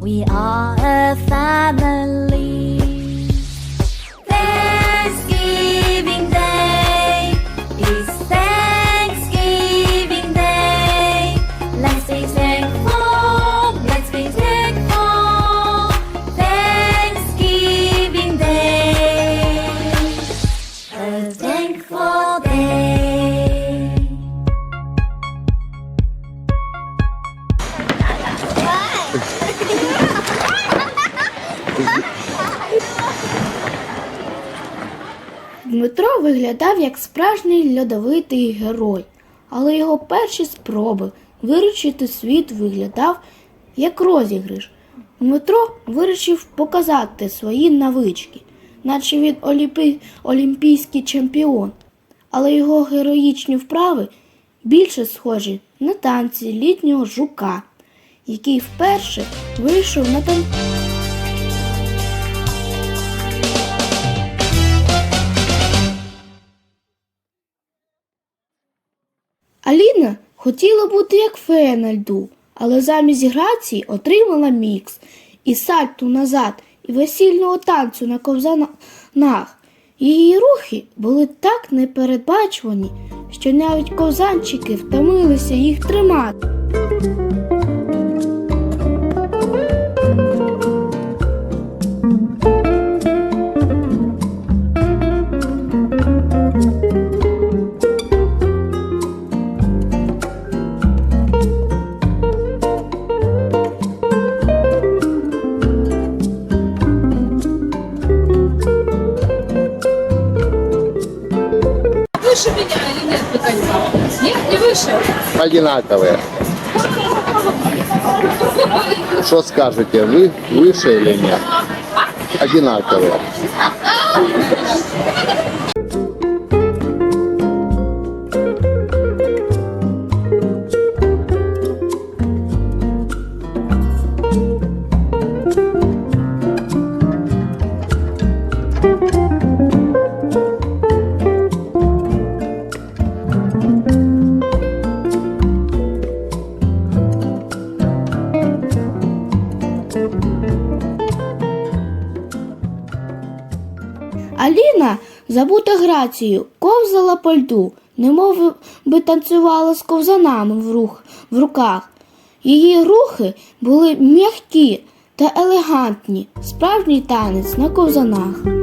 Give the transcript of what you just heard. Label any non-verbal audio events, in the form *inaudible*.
We are a family. Thanksgiving Day is Thanksgiving Day. Let's be thankful. Let's be thankful. Thanksgiving Day. A thankful day. *laughs* Дмитро виглядав як справжній льодовитий герой, але його перші спроби виручити світ виглядав як розіграш. Дмитро вирішив показати свої навички, наче він олімпі... олімпійський чемпіон, але його героїчні вправи більше схожі на танці літнього жука, який вперше вийшов на тан... Аліна хотіла бути як фея на льду, але замість грації отримала мікс і сальту назад, і весільного танцю на ковзанах. Її рухи були так непередбачувані, що навіть ковзанчики втомилися їх тримати. Выше меня или нет, Николай? Нет, не выше. одинаковые. Что скажете, вы выше или нет? Одинаковые. Аліна, забута грацією, ковзала по льду, немов би танцювала з ковзанами в, рух, в руках. Її рухи були м'які та елегантні, справжній танець на ковзанах.